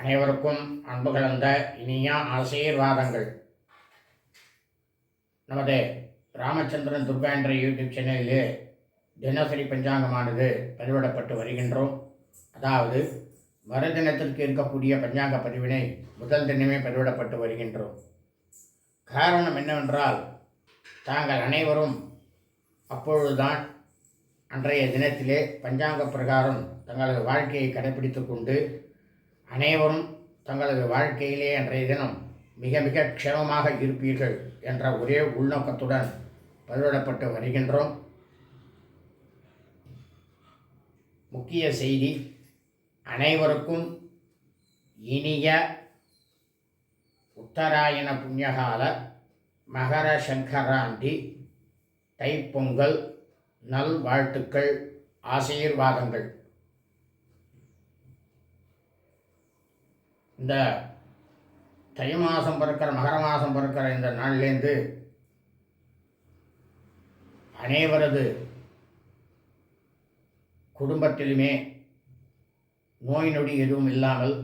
அனைவருக்கும் அன்பு கலந்த இனிய ஆசீர்வாதங்கள். நமது ராமச்சந்திரன் துர்கா என்ற யூடியூப் சேனலிலே தினசரி பஞ்சாங்கமானது பதிவிடப்பட்டு வருகின்றோம். அதாவது மறுதினத்திற்கு இருக்கக்கூடிய பஞ்சாங்க பதிவினை முதல் தினமே பதிவிடப்பட்டு வருகின்றோம். காரணம் என்னவென்றால் தாங்கள் அனைவரும் அப்பொழுதுதான் அன்றைய தினத்திலே பஞ்சாங்க பிரகாரம் தங்களது வாழ்க்கையை கடைபிடித்து கொண்டு அனைவரும் தங்களது வாழ்க்கையிலே அன்றைய தினம் மிக மிக க்ஷமமாக இருப்பீர்கள் என்ற ஒரே உள்நோக்கத்துடன் பதிவிடப்பட்டு வருகின்றோம். முக்கிய செய்தி அனைவருக்கும் இனிய உத்தராயண புண்ணியகால மகர சங்கராந்தி தைப்பொங்கல் நல்வாழ்த்துக்கள் ஆசீர்வாதங்கள். இந்த தை மாதம் பிறக்கிற மகர மாதம் பிறக்கிற இந்த நாள்லேருந்து அனைவரது குடும்பத்திலுமே நோய் நொடி எதுவும் இல்லாமல்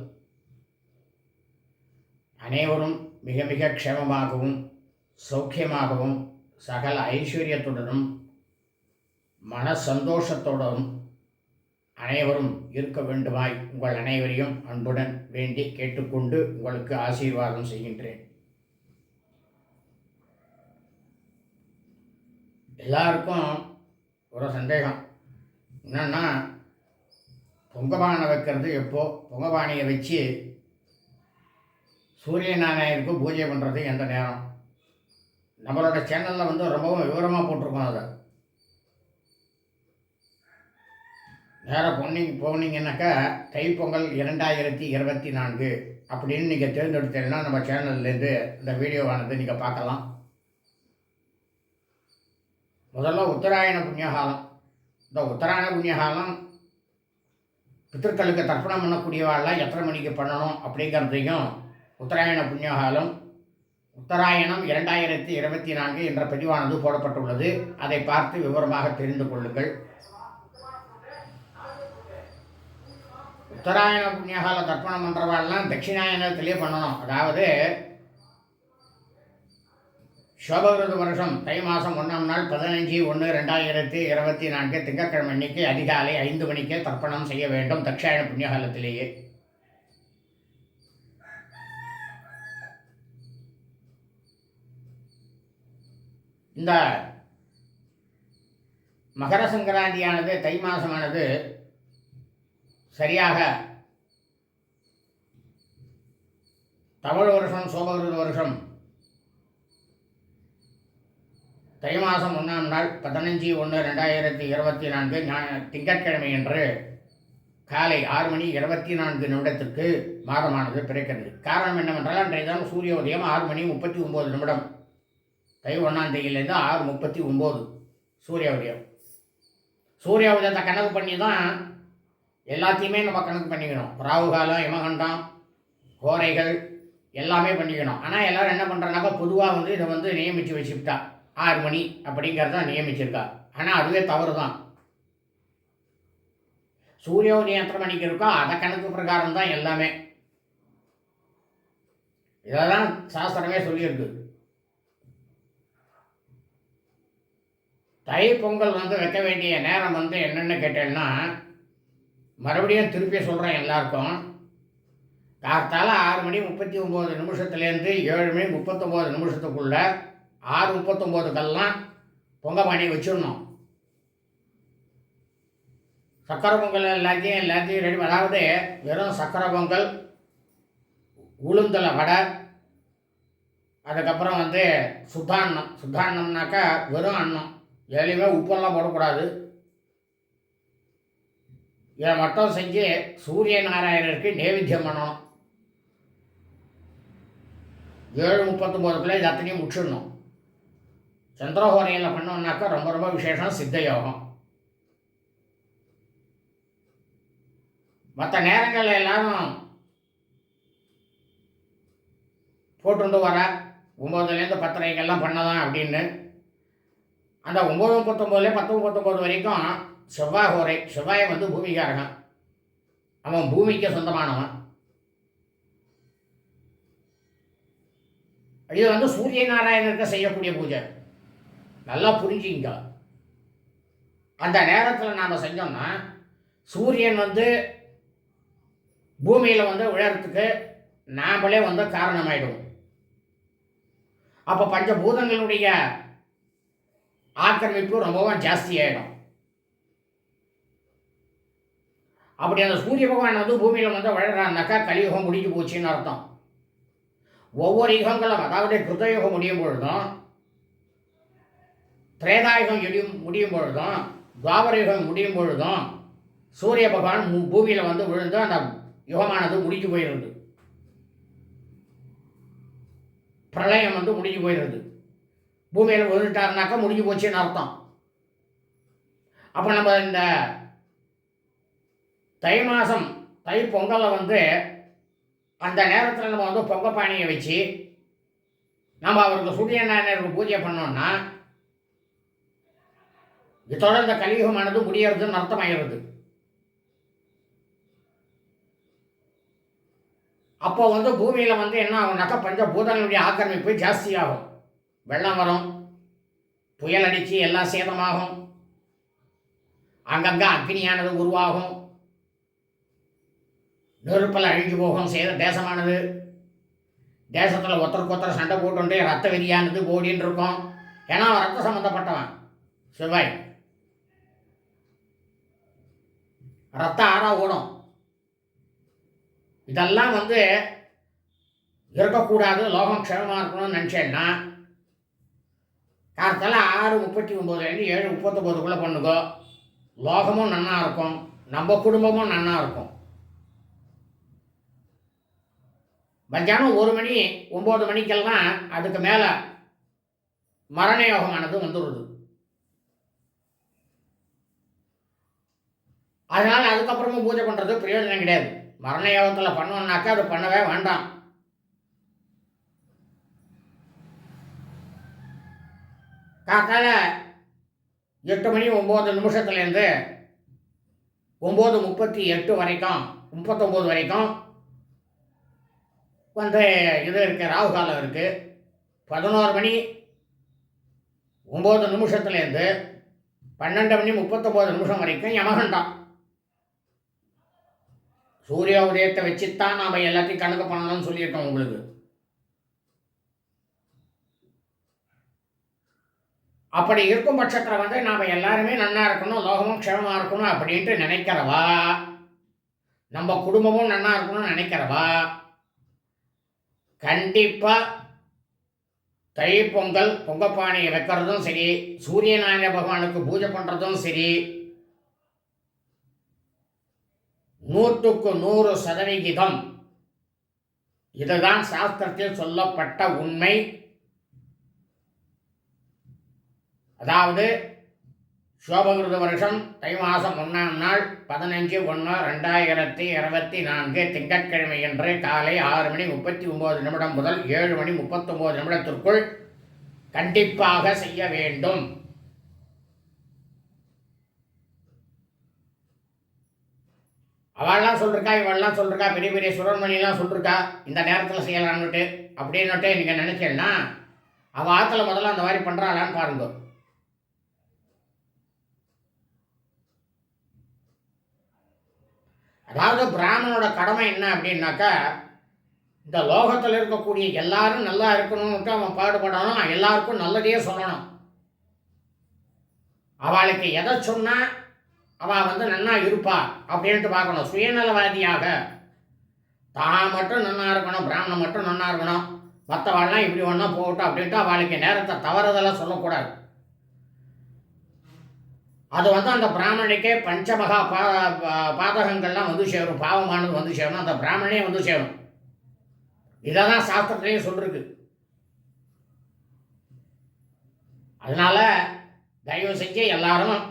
அனைவரும் மிக மிக க்ஷேமமாகவும் சௌக்கியமாகவும் சகல ஐஸ்வர்யத்துடனும் மன சந்தோஷத்துடனும் அனைவரும் இருக்க வேண்டுமாய் உங்கள் அனைவரையும் அன்புடன் வேண்டி கேட்டுக்கொண்டு உங்களுக்கு ஆசீர்வாதம் செய்கின்றேன். எல்லாருக்கும் ஒரு சந்தேகம். என்னன்னா பொங்கபானை வைக்கிறது எப்போ? பொங்கபானையை வச்சு சூரிய நாராயணருக்கு பூஜை பண்ணுறது எந்த நேரம்? நம்மளோட சேனலில் வந்து ரொம்பவும் விவரமாக போட்டிருக்கோம் அதை. நேராக பொன்னிங்க போனீங்கன்னாக்கா தைப்பொங்கல் இரண்டாயிரத்தி இருபத்தி நான்கு அப்படின்னு நீங்கள் தேர்ந்தெடுத்தீங்கன்னா நம்ம சேனல்லேருந்து இந்த வீடியோவானது நீங்கள் பார்க்கலாம். முதல்ல உத்தராயண புண்ணியகாலம். இந்த உத்தராயண புண்ணியகாலம் பித்திருக்களுக்கு தர்ப்பணம் பண்ணக்கூடியவாள்லாம் எத்தனை மணிக்கு பண்ணணும் அப்படிங்கிறதையும் உத்தராயண புண்ணியகாலம் உத்தராயணம் இரண்டாயிரத்தி இருபத்தி நான்கு என்ற பதிவானது போடப்பட்டுள்ளது. அதை பார்த்து விவரமாக தெரிந்து கொள்ளுங்கள். உத்தராயண புண்ணியகால தர்ப்பணம் பண்ணுறவாள்லாம் தட்சிணாயனத்திலே பண்ணணும். அதாவது சோபகிருத வருஷம் தை மாதம் ஒன்றாம் நாள் பதினஞ்சு ஒன்று ரெண்டாயிரத்தி இருபத்தி நான்கு திங்கட்கிழமை அன்னைக்கு அதிகாலை ஐந்து மணிக்கே தர்ப்பணம் செய்ய வேண்டும் தட்சாயண புண்ணியகாலத்திலேயே. இந்த மகர சங்கராந்தியானது தை மாதமானது சரியாக தமிழ் வருஷம் சோபகிருத வருஷம் தை மாதம் ஒன்றாம் நாள் பதினஞ்சு ஒன்று ரெண்டாயிரத்தி இருபத்தி நான்கு ஞா- திங்கட்கிழமை என்று காலை ஆறு மணி இருபத்தி நான்கு நிமிடத்திற்கு மாதமானது பிறக்கிறது. காரணம் என்னவென்றால் அன்றைய தினம் சூரிய உதயம் ஆறு மணி முப்பத்தி ஒம்பது நிமிடம். தை ஒன்றாம் தேதியிலேருந்து ஆறு முப்பத்தி ஒம்பது சூரிய உதயம். சூரிய உதயத்தை கணக்கு பண்ணி தான் எல்லாத்தையுமே நம்ம கணக்கு பண்ணிக்கணும். ராகு காலம் கோரைகள் எல்லாமே பண்ணிக்கணும். ஆனால் எல்லோரும் என்ன பண்ணுறாங்கனாக்கா பொதுவாக வந்து இதை வந்து நியமித்து வச்சுக்கிட்டா. ஆறு மணி அப்படிங்கிறத நியமிச்சிருக்கா. ஆனால் அதுவே தவறு தான் சூரிய உதயம் எத்தனை மணிக்கு இருக்கோ அதை கணக்கு பிரகாரம் தான் எல்லாமே. இதெல்லாம் சாஸ்திரமே சொல்லியிருக்கு. தை பொங்கல் வந்து வைக்க வேண்டிய நேரம் வந்து என்னென்னு கேட்டேன்னா மறுபடியும் திருப்பி சொல்கிறேன் எல்லாருக்கும். காத்தால் ஆறு மணி முப்பத்தி ஒம்பது நிமிஷத்துலேருந்து ஏழு மணி முப்பத்தொம்போது நிமிஷத்துக்குள்ள ஆறு முப்பத்தொம்போதுக்கெல்லாம் பானையை வச்சிடணும். சக்கரை பொங்கல் எல்லாத்தையும் எல்லாத்தையும் ரெடி அதாவது வெறும் சக்கரை பொங்கல் உளுந்தலை வடை அதுக்கப்புறம் வந்து சுத்தாண்ணம் சுத்தாண்ணம்னாக்கா வெறும் அன்னம். எதுலேயுமே உப்பெல்லாம் போடக்கூடாது. இதை மட்டும் செஞ்சு சூரிய நாராயணருக்கு நைவேத்தியம் பண்ணணும். ஏழு முப்பத்தொம்போதுக்குள்ளே இது அத்தனையும் முடிச்சிடணும். சந்திரஹோரையில் பண்ணோம்னாக்கா ரொம்ப ரொம்ப விசேஷம் சித்த யோகம் மற்ற நேரங்களில் எல்லாரும் போட்டுண்டு வர ஒம்பதுலேருந்து பத்தரைக்கெல்லாம் பண்ணலாம் அப்படின்னு. அந்த ஒம்பது முப்பத்தொம்போதுலேயே பத்து முப்பத்தொம்போது வரைக்கும் செவ்வாய் ஹோரை செவ்வாய் வந்து பூமிகாரகன் அவன் பூமிக்கு சொந்தமானவன். இது வந்து சூரிய நாராயணருக்கு செய்யக்கூடிய பூஜை. நல்லா புரிஞ்சுங்க அந்த நேரத்தில் நாம் செஞ்சோம்னா சூரியன் வந்து பூமியில் வந்து விழறதுக்கு நாமளே வந்து காரணமாயிடுவோம். அப்போ பஞ்சபூதங்களுடைய ஆக்கிரமிப்பு ரொம்பவும் ஜாஸ்தியாயிடும். அப்படி அந்த சூரிய பகவான் வந்து பூமியில் வந்து விழறான்னாக்கா கலியுகம் முடிஞ்சு போச்சுன்னு அர்த்தம். ஒவ்வொரு யுகங்களும் அதாவது கிருதயுகம் முடியும் பொழுதும் திரேதாயுகம் முடியும் முடியும் பொழுதும் துவாபர யுகம் முடியும் பொழுதும் சூரிய பகவான் பூமியில் வந்து விழுந்து அந்த யுகமானது முடிஞ்சு போயிடுது. பிரளயம் வந்து முடிஞ்சு போயிடுது. பூமியில் விழுந்துட்டாருனாக்கா முடிஞ்சு போச்சுன்னு அர்த்தம். அப்போ நம்ம இந்த தை மாதம் தை பொங்கலை வந்து அந்த நேரத்தில் நம்ம வந்து பொங்க பானையை வச்சு நம்ம அவருக்கு சூரியநாராயணருக்கு பூஜை பண்ணோம்னா இதோட இந்த கலியுகமானது முடியறதுன்னு அர்த்தமாகிறது அப்போ வந்து பூமியில் வந்து என்ன ஆகும்னாக்கா பஞ்சபூதங்களுடைய ஆக்கிரமிப்பு ஜாஸ்தியாகும். வெள்ளம் வரும் புயல் அடித்து எல்லாம் சேதமாகும். அங்கங்கே அக்னியானது உருவாகும். நெருப்பில் அழிஞ்சு போகும் சேத தேசமானது. தேசத்தில் ஒருத்தருக்கு ஒருத்தர் சண்டை போட்டு ரத்த வெறியானது ஓடின்னு இருக்கும். ஏன்னா அவன் ரத்த சம்மந்தப்பட்டவன் செவ்வாய். ரத்தம் ஆறா ஓடும். இதெல்லாம் வந்து இருக்கக்கூடாது லோகம் க்ஷேமமாக இருக்கணும்னு நினச்சேன்னா காலத்தில் ஆறு முப்பத்தி ஒம்போதுலேருந்து ஏழு முப்பத்தொம்போதுக்குள்ளே பண்ணுங்கோ லோகமும் நன்னா இருக்கும் நம்ம குடும்பமும் நன்னா இருக்கும். மத்தியானம் ஒரு மணி ஒம்பது மணிக்கெல்லாம் அதுக்கு மேலே மரண யோகமானது வந்துடுது அதனால் அதுக்கப்புறமும் பூஜை பண்ணுறது பிரயோஜனம் கிடையாது. மரண யோகத்தில் பண்ணோம்னாக்கா அது பண்ணவே வேண்டாம். காக்கால எட்டு மணி ஒம்பது நிமிஷத்துலேருந்து ஒம்பது முப்பத்தி எட்டு வரைக்கும் முப்பத்தொம்போது வரைக்கும் வந்து இது இருக்குது ராகு காலம் இருக்குது பதினோரு மணி ஒம்பது நிமிஷத்துலேருந்து பன்னெண்டு மணி முப்பத்தொம்போது நிமிஷம் வரைக்கும் யமகண்டம். சூரிய உதயத்தை வச்சுத்தான் நாம் எல்லாத்தையும் கணக்கு பண்ணணும்னு சொல்லியிருக்கோம் உங்களுக்கு. அப்படி இருக்கும் பட்சத்தில் வந்து நாம் எல்லாருமே நன்னா இருக்கணும் லோகமும் க்ஷமமாக இருக்கணும் அப்படின்ட்டு நினைக்கிறவா? நம்ம குடும்பமும் நன்னா இருக்கணும்னு நினைக்கிறவா? கண்டிப்பாக தை பொங்கல் பொங்கப்பானையை வைக்கிறதும் சரி சூரிய நாராயண பகவானுக்கு பூஜை பண்ணுறதும் சரி நூற்றுக்கு நூறு சதவிகிதம். இதுதான் சாஸ்திரத்தில் சொல்லப்பட்ட உண்மை. அதாவது சோபகிருத வருஷம் தை மாதம் ஒன்றாம் நாள் பதினஞ்சு ஒன்று ரெண்டாயிரத்தி இருபத்தி நான்கு திங்கட்கிழமை என்று காலை ஆறு மணி முப்பத்தி ஒம்பது நிமிடம் முதல் ஏழு மணி முப்பத்தொம்போது நிமிடத்திற்குள் கண்டிப்பாக செய்ய வேண்டும். அவள்லாம் சொல்லிருக்கா இவள்லாம் சொல்லிருக்கா பெரிய பெரிய சுரமணிலாம் சொல்லிருக்கா இந்த நேரத்தில் செய்யலான்னுட்டு அப்படின்னுட்டு நீங்கள் நினைச்சேன்னா அவள் ஆற்றுல முதல்ல அந்த மாதிரி பண்ணுறாளான்னு பாருங்க. அதாவது பிராமணனோட கடமை என்ன அப்படின்னாக்கா இந்த லோகத்தில் இருக்கக்கூடிய எல்லாரும் நல்லா இருக்கணும்ட்டு அவன் பாடுபடணும் எல்லாருக்கும் நல்லதையே சொல்லணும். அவளுக்கு எதை சொன்னா அவள் வந்து நன்னா இருப்பா அப்படின்ட்டு பார்க்கணும். சுயநலவாதியாக தான் மட்டும் நன்னா இருக்கணும் பிராமணன் மட்டும் நன்னா இருக்கணும். மற்றவாள்லாம் இப்படி ஒன்றா போகட்டும் அப்படின்ட்டு அவளுக்கு நேரத்தை தவறுதலாக சொல்லக்கூடாது. அது வந்து அந்த பிராமணிக்கே பஞ்சமகா பா பாதகங்கள்லாம் வந்து சேரும். பாவமானது வந்து சேரணும் அந்த பிராமணே வந்து சேரும். இதை தான் சாஸ்திரத்திலேயே சொல்லிருக்கு. அதனால் தயவு செஞ்சு எல்லாரும்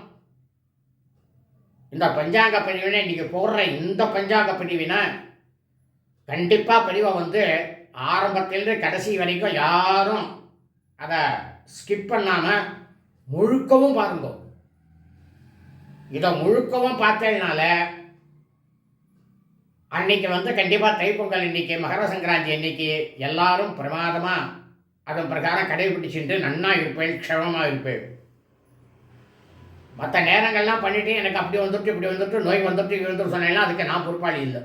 இந்த பஞ்சாங்க பிரிவினை இன்றைக்கி போடுற இந்த பஞ்சாங்க பிரிவினை கண்டிப்பாக பிரிவை வந்து ஆரம்பத்திலிருந்து கடைசி வரைக்கும் யாரும் அதை ஸ்கிப் பண்ணாமல் முழுக்கவும் பாருங்க. இதை முழுக்கவும் பார்த்ததுனால அன்னைக்கு வந்து கண்டிப்பாக தைப்பொங்கல் இன்னைக்கு மகர சங்கராந்தி அன்னைக்கு எல்லாரும் பிரமாதமாக அதன் பிரகாரம் கடைபிடிச்சுட்டு நன்னா இருப்பேன் க்ஷமமாக இருப்பேன். மற்ற நேரங்கள்லாம் பண்ணிட்டு எனக்கு அப்படி வந்துட்டு இப்படி வந்துட்டு நோய் வந்துட்டு இப்படி வந்துட்டு சொன்னேன்னா அதுக்கு நான் பொறுப்பாளி இல்லை.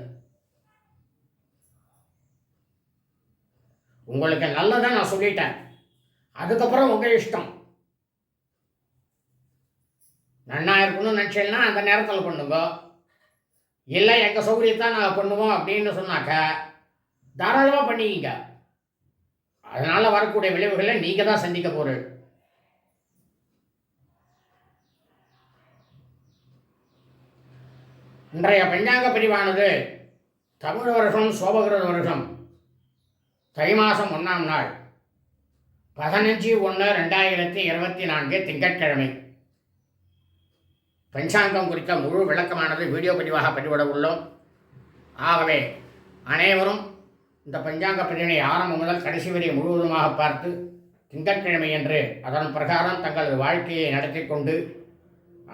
உங்களுக்கு நல்லதான் நான் சொல்லிட்டேன். அதுக்கப்புறம் உங்கள் இஷ்டம். நன்னா இருக்கணும்னு நினச்சேன்னா அந்த நேரத்தில் பண்ணுங்க இல்லை எங்கள் சௌகரியத்தான் நாங்கள் பண்ணுவோம் அப்படின்னு சொன்னாக்க தாராளமாக பண்ணிக்கிங்க. அதனால் வரக்கூடிய விளைவுகளை நீங்கள் தான் சந்திக்க போகிறீர்கள் இன்றைய பஞ்சாங்க பிரிவானது தமிழ் வருஷம் சோபகிருத வருஷம். தை மாதம் ஒன்றாம் நாள். பதினஞ்சு ஒன்று ரெண்டாயிரத்தி இருபத்தி நான்கு திங்கட்கிழமை. பஞ்சாங்கம் குறித்த முழு விளக்கமானது வீடியோ பதிவாக பதிவிட உள்ளோம். ஆகவே அனைவரும் இந்த பஞ்சாங்க பதிவினை ஆரம்பம் முதல் கடைசி வரை முழுவதுமாக பார்த்து திங்கட்கிழமை என்று அதன் பிரகாரம் தங்களது வாழ்க்கையை நடத்தி கொண்டு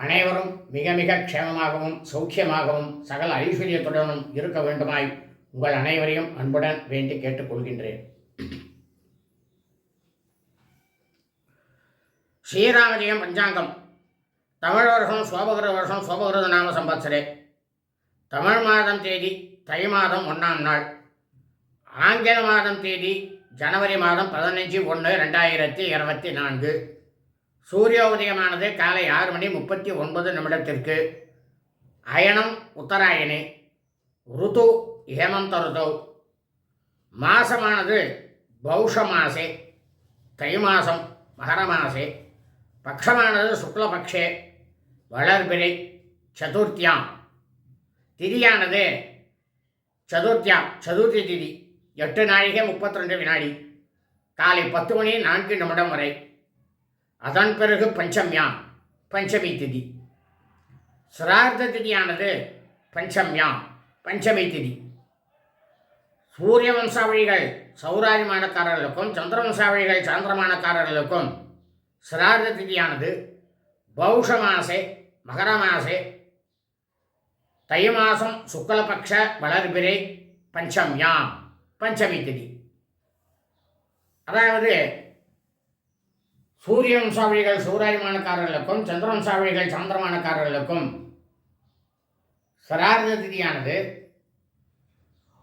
அனைவரும் மிக மிக க்ஷேமமாகவும் சௌக்கியமாகவும் சகல ஐஸ்வர்யத்துடனும் இருக்க வேண்டுமாய் உங்கள் அனைவரையும் அன்புடன் வேண்டி கேட்டுக்கொள்கின்றேன் ஸ்ரீராமஜெயம் பஞ்சாங்கம். தமிழ் வருஷம் சோபகிருத வருஷம் சோபகிருத நாம சம்பத்சரே. தமிழ் மாதம் தேதி தை மாதம் ஒன்றாம் நாள். ஆங்கில மாதம் தேதி ஜனவரி மாதம் பதினஞ்சு ஒன்று ரெண்டாயிரத்தி இருபத்தி நான்கு. சூரிய உதயமானது காலை ஆறு மணி முப்பத்தி ஒன்பது நிமிடத்திற்கு. அயனம் உத்தராயணி. ருது ஹேமந்த ருது. மாசமானது பௌஷ மாசே. தை மாதம் மகர மாசே. பக்ஷமானது சுக்லபக்ஷே. வளர்பிறை சதுர்த்தியாம். திதியானது சதுர்த்தியாம். சதுர்த்தி திதி. எட்டு நாழிகை முப்பத்தி ரெண்டு வினாடி. காலை பத்து மணி நான்கு நிமிடம் வரை. அதன் பிறகு பஞ்சம்யாம். பஞ்சமி திதி. சிரார்த்த திதியானது பஞ்சம்யாம். பஞ்சமி திதி. சூரிய வம்சாவளிகள் சௌராஜமானக்காரர்களுக்கும் சந்திர வம்சாவளிகள் சாந்திரமானக்காரர்களுக்கும் சிரார்த்த திதியானது பௌஷ மகரமாசே. தைமாசம் தை மாதம் சுக்லபக்ஷ வளர்பிறை பஞ்சம்யாம் பஞ்சமி திதி. அதாவது சூரிய வம்சாவளிகள் சூராயமானக்காரர்களுக்கும் சந்திர வம்சாவளிகள் சந்திரமானக்காரர்களுக்கும் சிரார்த்த திதியானது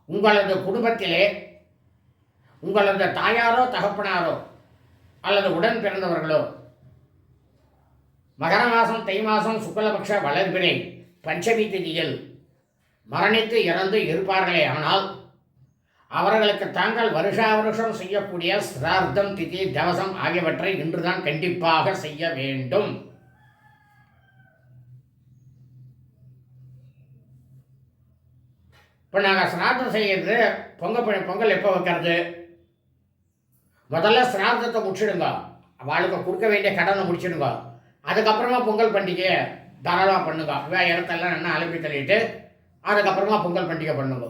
உங்களது குடும்பத்திலே உங்களது தாயாரோ தகப்பனாரோ அல்லது உடன் பிறந்தவர்களோ மகர மாதம் தை மாதம் சுக்லபக்ஷ வளர்பினை பஞ்சமி திதியில் மரணித்து இறந்து இருப்பார்களே. ஆனால் அவர்களுக்கு தாங்கள் வருஷா வருஷம் செய்யக்கூடிய சிரார்த்தம் திதி தவசம் ஆகியவற்றை இன்றுதான் கண்டிப்பாக செய்ய வேண்டும். இப்போ நாங்கள் சிரார்த்தம் செய்யறது பொங்கல் பொங்கல் எப்போ வைக்கிறது? முதல்ல சிரார்த்தத்தை முடிச்சிடுங்க. அவளுக்கு கொடுக்க வேண்டிய கடனை முடிச்சிடுங்க. அதுக்கப்புறமா பொங்கல் பண்டிகை தாராளமாக பண்ணுங்க. வே இடத்தெல்லாம் நல்லா அலப்பி தள்ளிட்டு அதுக்கப்புறமா பொங்கல் பண்டிகை பண்ணுங்க.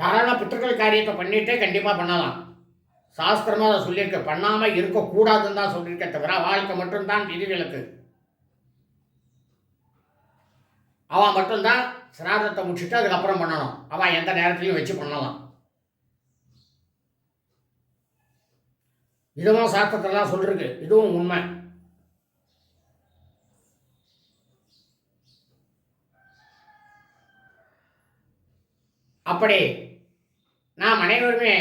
தாராளமாக பித்தர்கள் காரியத்தை பண்ணிட்டே கண்டிப்பாக பண்ணலாம். சாஸ்திரமாக அதை சொல்லியிருக்க. பண்ணாமல் இருக்கக்கூடாதுன்னு தான் சொல்லியிருக்க தவிர வாழ்க்கை மட்டும்தான் விதிவிலக்கு. அவன் மட்டும்தான் சிராதத்தை முடிச்சுட்டு அதுக்கப்புறம் பண்ணணும். அவன் எந்த நேரத்துலையும் வச்சு பண்ணலாம். இதுவும் சாஸ்திரத்தெல்லாம் சொல்லிருக்கு. இதுவும் உண்மை. அப்படி நாம் அனைவருமே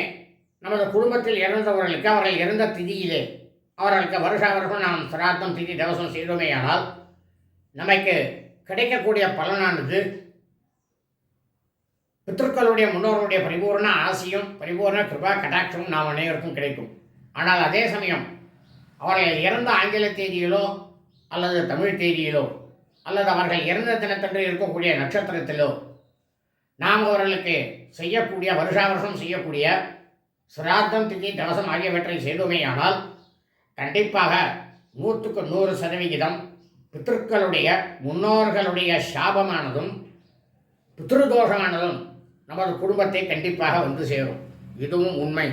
நமது குடும்பத்தில் இறந்தவர்களுக்கு அவர்கள் இறந்த திதியிலே அவர்களுக்கு வருஷ வருஷம் நாம் சிராத்தம் திதி தவசம் செய்தோமேயானால் நமக்கு கிடைக்கக்கூடிய பலனானது பித்தர்களுடைய முன்னோர்களுடைய பரிபூர்ண ஆசையும் பரிபூர்ண கிருபா கடாட்சமும் நாம் அனைவருக்கும் கிடைக்கும். ஆனால் அதே சமயம் அவர்கள் இறந்த ஆங்கில தேதியிலோ அல்லது தமிழ் தேதியிலோ அல்லது அவர்கள் இறந்த தினத்தன்று இருக்கக்கூடிய நட்சத்திரத்திலோ நாம் அவர்களுக்கு செய்யக்கூடிய வருஷா வருஷம் செய்யக்கூடிய சிராத்தம் திதி தவசம் ஆகியவற்றை செய்தோமேயானால் கண்டிப்பாக நூற்றுக்கு நூறு சதவிகிதம் பித்திருக்களுடைய முன்னோர்களுடைய சாபமானதும் பித்ருதோஷமானதும் நமது குடும்பத்தை கண்டிப்பாக வந்து சேரும். இதுவும் உண்மை.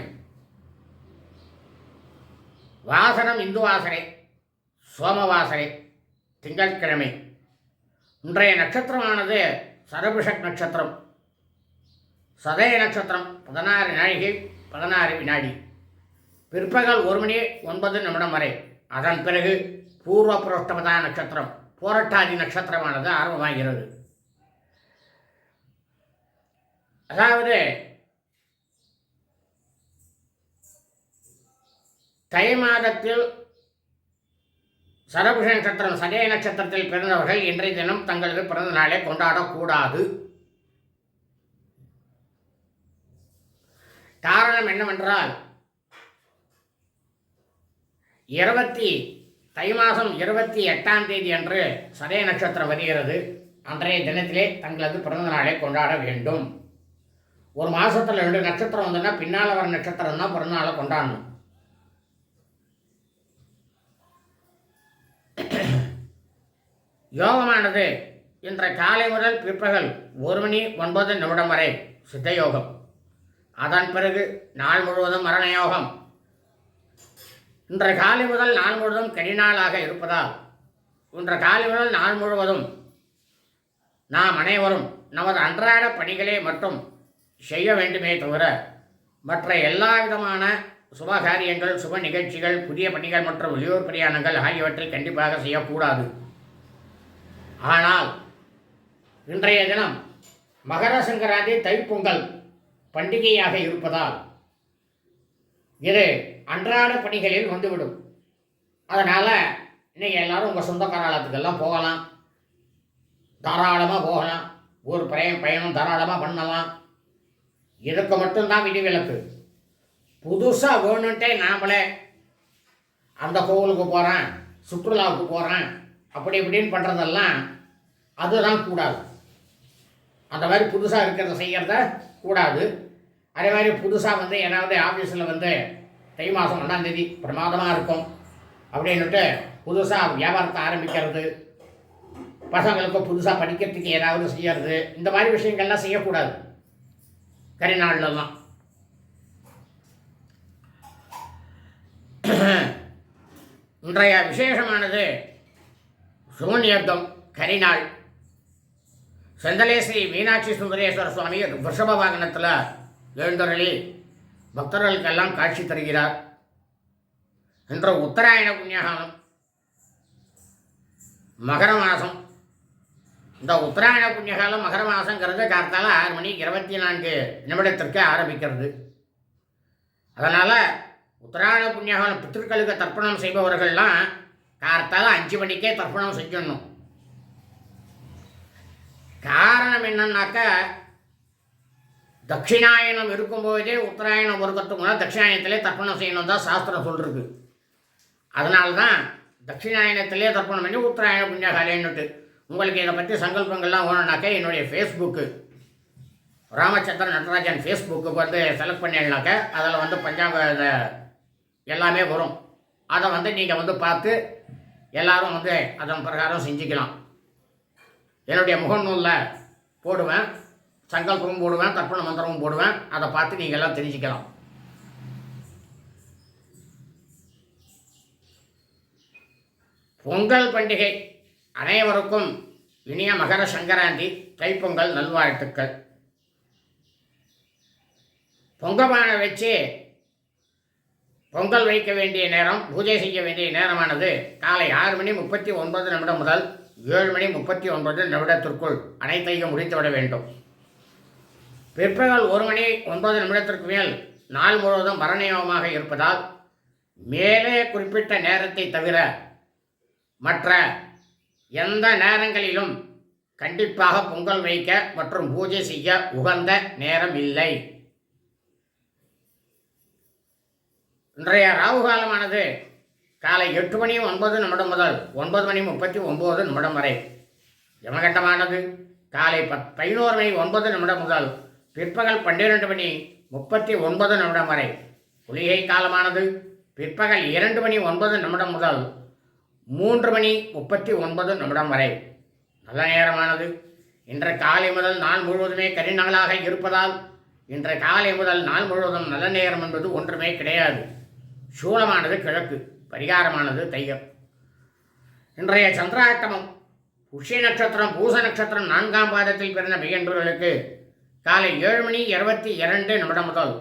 வாசனம் இந்து வாசனை சோமவாசனை திங்கட்கிழமை. இன்றைய நட்சத்திரமானது சரபிஷக் நட்சத்திரம். சதய நட்சத்திரம் பதினாறு நாழிகை பதினாறு வினாடி. பிற்பகல் ஒரு மணி ஒன்பது நிமிடம் வரை. அதன் பிறகு பூர்வ புரோஷ்டமதா நட்சத்திரம் போரட்டாதி நட்சத்திரமானது ஆரம்பமாகிறது. அதாவது தை மாதத்தில் சரபுஷ நட்சத்திரம் சதய நட்சத்திரத்தில் பிறந்தவர்கள் இன்றைய தினம் தங்களது பிறந்த நாளை கொண்டாடக்கூடாது. காரணம் என்னவென்றால் இருபத்தி தை மாதம் இருபத்தி எட்டாம் தேதி அன்று சதய நட்சத்திரம் வருகிறது. அன்றைய தினத்திலே தங்களது பிறந்த நாளை கொண்டாட வேண்டும். ஒரு மாதத்தில் ரெண்டு நட்சத்திரம் வந்ததுன்னா பின்னால் வர நட்சத்திரம் தான் பிறந்தநாளை கொண்டாடணும். யோகமானது இன்ற காலை முதல் பிற்பகல் ஒரு மணி ஒன்பது நிமிடம் வரை சித்த யோகம் அதன் பிறகு நாள் முழுவதும் மரண யோகம் இன்ற காலை முதல் நாள் முழுவதும் கடிநாளாக இருப்பதால் இன்ற காலை முதல் நாள் முழுவதும் நாம் அனைவரும் நமது அன்றாட பணிகளை மட்டும் செய்ய வேண்டுமே தவிர மற்ற எல்லா விதமான சுப காரியங்கள் சுப நிகழ்ச்சிகள் புதிய பணிகள் மற்றும் வெளியூர் பிரயாணங்கள் ஆகியவற்றை கண்டிப்பாக செய்யக்கூடாது. ஆனால் இன்றைய தினம் மகர சங்கராந்தி தைப்பொங்கல் பண்டிகையாக இருப்பதால் இது அன்றாட பணிகளில் வந்துவிடும். அதனால் இன்றைக்கி எல்லாரும் உங்கள் சொந்தக்காராலத்துக்கெல்லாம் போகலாம். தாராளமாக போகலாம். ஒரு பயணம் பயணம் தாராளமாக பண்ணலாம். இதுக்கு மட்டும்தான் விதிவிலக்கு. புதுசாக வேணுன்ட்டே நாமளே அந்த கோவிலுக்கு போகிறேன் சுற்றுலாவுக்கு போகிறேன் அப்படி இப்படின்னு பண்ணுறதெல்லாம் அதுதான் கூடாது. அந்த மாதிரி புதுசாக இருக்கிறத செய்கிறத கூடாது. அதே மாதிரி புதுசாக வந்து ஏதாவது ஆஃபீஸில் வந்து தை மாதம் ஒன்றாந்தேதி பிரமாதமாக இருக்கும் அப்படின்னுட்டு புதுசாக வியாபாரத்தை ஆரம்பிக்கிறது. பசங்களுக்கு புதுசாக படிக்கிறதுக்கு ஏதாவது செய்யறது. இந்த மாதிரி விஷயங்கள்லாம் செய்யக்கூடாது. கரிநாள்லாம் இன்றைய விசேஷமானது சூன்யர்த்தம் கரிநாள். செந்தலேசி மீனாட்சி சுந்தரேஸ்வர சுவாமி ரிஷப வாகனத்தில் எழுந்தருளி பக்தர்களுக்கெல்லாம் காட்சி தருகிறார். இன்று உத்தராயண புண்ணியகாலம். மகர மாதம் இந்த உத்தராயண புண்ணியகாலம் மகர மாதங்கிறது கார்த்தால ஆறு மணி இருபத்தி நான்கு நிமிடத்திற்கு ஆரம்பிக்கிறது. அதனால் உத்தராயண புண்ணியகாலம் பித்திருக்களுக்கு தர்ப்பணம் செய்பவர்கள்லாம் கார்த்தால அஞ்சு மணிக்கே தர்ப்பணம் செய்யணும் காரணம் என்னன்னாக்க தட்சிணாயனம் இருக்கும்போதே உத்தராயணம் ஒருக்கத்துக்கு முன்னாடி தட்சிணாயனத்திலே தர்ப்பணம் செய்யணும் தான் சாஸ்திரம் சொல்கிறது அதனால தான் தட்சிணாயனத்திலே தர்ப்பணம் பண்ணி உத்தராயண புண்ணியகாலேன்னுட்டு உங்களுக்கு இதை பற்றி சங்கல்பங்கள்லாம் வேணும்னாக்க என்னுடைய ஃபேஸ்புக்கு ராமச்சந்திர நடராஜன் ஃபேஸ்புக்கு வந்து செலக்ட் பண்ணிடலாக்க. அதில் வந்து பஞ்சாங்க எல்லாமே வரும். அதை வந்து நீங்கள் வந்து பார்த்து எல்லாரும் வந்து அதன் பிரகாரம் செஞ்சுக்கலாம். என்னுடைய முகநூலில் போடுவேன் சங்கல்பமும் போடுவேன் தர்ப்பண மந்திரமும் போடுவேன் அதை பார்த்து நீங்கள் எல்லாம் தெரிஞ்சுக்கலாம். பொங்கல் பண்டிகை அனைவருக்கும் இனிய மகர சங்கராந்தி தைப்பொங்கல் நல்வாழ்த்துக்கள். பொங்கமான வச்சு பொங்கல் வைக்க வேண்டிய நேரம் பூஜை செய்ய வேண்டிய நேரமானது காலை ஆறு மணி முப்பத்தி ஒன்பது நிமிடம் முதல் ஏழு மணி முப்பத்தி ஒன்பது நிமிடத்திற்குள் அனைத்தையும் முடித்துவிட வேண்டும். பிற்பகல் ஒரு மணி ஒன்பது நிமிடத்திற்கு மேல் நாள் முழுவதும் மரணயோகமாக இருப்பதால் மேலே குறிப்பிட்ட நேரத்தை தவிர மற்ற எந்த நேரங்களிலும் கண்டிப்பாக பொங்கல் வைக்க மற்றும் பூஜை செய்ய உகந்த நேரம் இல்லை. இன்றைய ராகு காலமானது காலை எட்டு மணி ஒன்பது நிமிடம் முதல் ஒன்பது மணி முப்பத்தி ஒம்பது நிமிடம் வரை. யமகண்டமானது காலை பத் பதினோரு மணி ஒன்பது நிமிடம் முதல் பிற்பகல் பன்னிரெண்டு மணி முப்பத்தி ஒன்பது நிமிடம் வரை. குளிகை காலமானது பிற்பகல் இரண்டு மணி ஒன்பது நிமிடம் முதல் மூன்று மணி முப்பத்தி ஒன்பது நிமிடம் வரை. நல்ல நேரமானது. இன்று காலை முதல் நாள் முழுவதுமே கரிநாளாக இருப்பதால் இன்று காலை முதல் நாள் முழுவதும் நல்ல நேரம் என்பது ஒன்றுமே கிடையாது. சூலமானது கிழக்கு பரிகாரமானது தையம். இன்றைய சந்திராட்டமம் புஷ்ய நட்சத்திரம் பூச நட்சத்திரம் நான்காம் பாதத்தில் பிறந்த மெய்யன்பர்களுக்கு காலை ஏழு மணி இருபத்தி இரண்டு நிமிடம் முதல்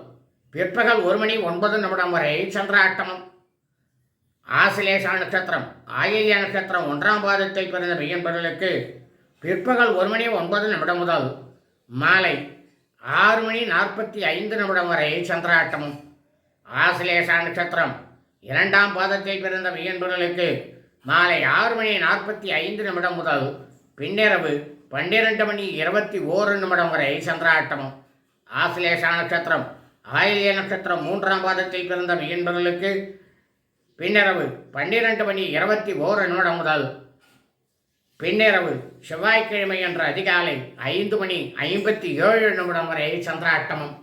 பிற்பகல் ஒரு மணி ஒன்பது நிமிடம் வரை சந்திராட்டமம். ஆசிலேஷா நட்சத்திரம் ஆயில்ய நட்சத்திரம் ஒன்றாம் பாதத்தில் பிறந்த மெய்யன்பர்களுக்கு பிற்பகல் ஒரு மணி ஒன்பது நிமிடம் முதல் மாலை ஆறு மணி நாற்பத்தி ஐந்து நிமிடம் வரை சந்திராட்டமம். ஆசிலேஷா நட்சத்திரம். இரண்டாம் பாதத்தில் பிறந்த மெய்யன்பர்களுக்கு மாலை ஆறு மணி நாற்பத்தி ஐந்து நிமிடம் முதல் பின்னிரவு பன்னிரண்டு மணி இருபத்தி ஓரு நிமிடம் வரை சந்திராட்டமம். ஆசிலேஷா நட்சத்திரம். ஆயிலிய நட்சத்திரம் மூன்றாம் பாதத்தில் பிறந்த மெய்யன்பர்களுக்கு பின்னிரவு பன்னிரண்டு மணி இருபத்தி ஓரு நிமிடம் முதல் பின்னிரவு செவ்வாய்க்கிழமை என்ற அதிகாலை ஐந்து மணி ஐம்பத்தி ஏழு நிமிடம் வரை சந்திராட்டமம்.